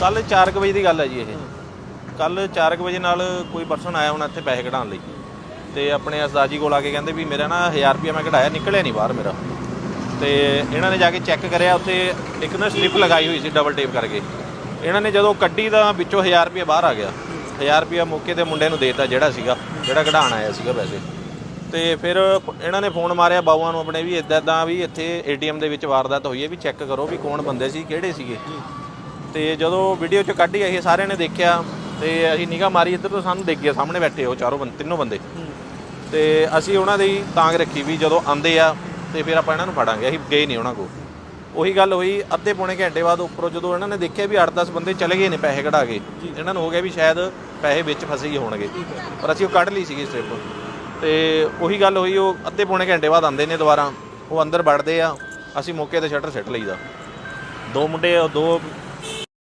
ਕੱਲ 4 ਵਜੇ ਦੀ ਗੱਲ ਹੈ ਜੀ ਇਹ। ਕੱਲ 4 ਵਜੇ ਨਾਲ ਕੋਈ ਪਰਸਨ ਆਇਆ ਹੁਣ ਇੱਥੇ ਪੈਸੇ ਕਢਾਉਣ ਲਈ। ਤੇ ਆਪਣੇ ਅਸਦਾਜੀ ਕੋਲ ਆ ਕੇ ਕਹਿੰਦੇ ਵੀ ਮੇਰਾ ਨਾ 1000 ਰੁਪਇਆ ਮੈਂ ਕਢਾਇਆ, ਨਿਕਲਿਆ ਨਹੀਂ ਬਾਹਰ ਮੇਰਾ। ਤੇ ਇਹਨਾਂ ਨੇ ਜਾ ਕੇ ਚੈੱਕ ਕਰਿਆ, ਉੱਥੇ ਇੱਕ ਨਾ ਸਲਿੱਪ ਲਗਾਈ ਹੋਈ ਸੀ ਡਬਲ ਟੇਪ ਕਰਕੇ। ਇਹਨਾਂ ਨੇ ਜਦੋਂ ਕੱਢੀ ਤਾਂ ਵਿੱਚੋਂ 1000 ਰੁਪਇਆ ਬਾਹਰ ਆ ਗਿਆ। 1000 ਰੁਪਇਆ ਮੌਕੇ ਤੇ ਮੁੰਡੇ ਨੂੰ ਦੇਤਾ ਜਿਹੜਾ ਸੀਗਾ, ਜਿਹੜਾ ਕਢਾਉਣ ਆਇਆ ਸੀਗਾ ਪੈਸੇ। ਤੇ ਫਿਰ ਇਹਨਾਂ ਨੇ ਫੋਨ ਮਾਰਿਆ ਬਾਊਆਂ ਨੂੰ ਆਪਣੇ ਵੀ ਇਦਾਂ ਇਦਾਂ ਵੀ ਇੱਥੇ ਏਟੀਐਮ ਦੇ ਵਿੱਚ ਵਾਰਦਾਤ ਹੋਈ ਹੈ, ਵੀ ਚੈੱਕ ਕਰੋ ਵੀ ਕੌਣ ਬੰਦੇ ਸੀ, ਕਿਹੜੇ ਸੀਗੇ। ਤੇ ਜਦੋਂ ਵੀਡੀਓ ਚ ਕੱਢੀ ਅਸੀਂ ਸਾਰਿਆਂ ਨੇ ਦੇਖਿਆ ਤੇ ਅਸੀਂ ਨਿਗਾਹ ਮਾਰੀ ਇੱਧਰ ਤੋਂ ਸਾਨੂੰ ਦਿਖ ਗਿਆ ਸਾਹਮਣੇ ਬੈਠੇ ਉਹ ਚਾਰੋਂ ਬੰਦੇ ਤਿੰਨੋਂ ਬੰਦੇ। ਤੇ ਅਸੀਂ ਉਹਨਾਂ ਦੀ ਤਾਂਗ ਰੱਖੀ ਵੀ ਜਦੋਂ ਆਂਦੇ ਆ ਤੇ ਫਿਰ ਆਪਾਂ ਇਹਨਾਂ ਨੂੰ ਫੜਾਂਗੇ ਅਸੀਂ ਗਏ ਨਹੀਂ ਉਹਨਾਂ ਕੋਲ। ਉਹੀ ਗੱਲ ਹੋਈ ਅੱਧੇ ਪੌਣੇ ਘੰਟੇ ਬਾਅਦ ਉੱਪਰੋਂ ਜਦੋਂ ਇਹਨਾਂ ਨੇ ਦੇਖਿਆ ਵੀ 8-10 ਬੰਦੇ ਚਲੇ ਗਏ ਨੇ ਪੈਸੇ ਕਢਾ ਕੇ ਇਹਨਾਂ ਨੂੰ ਹੋ ਗਿਆ ਵੀ ਸ਼ਾਇਦ ਪੈਸੇ ਵਿੱਚ ਫਸੇ ਹੀ ਹੋਣਗੇ। ਪਰ ਅਸੀਂ ਉਹ ਕੱਢ ਲਈ ਸੀਗੀ ਸਟ੍ਰਿਪ ਤੇ ਉਹੀ ਗੱਲ ਹੋਈ ਉਹ ਅੱਧੇ ਪੌਣੇ ਘੰਟੇ ਬਾਅਦ ਆਂਦੇ ਨੇ ਦੁਬਾਰਾ ਉਹ ਅੰਦਰ ਵੜਦੇ ਆ ਅਸੀਂ ਮੌਕੇ ਤੇ ਸ਼ਟਰ ਸਿੱਟ ਲਈਦਾ। ਦੋ ਮੁੰਡੇ ਦੋ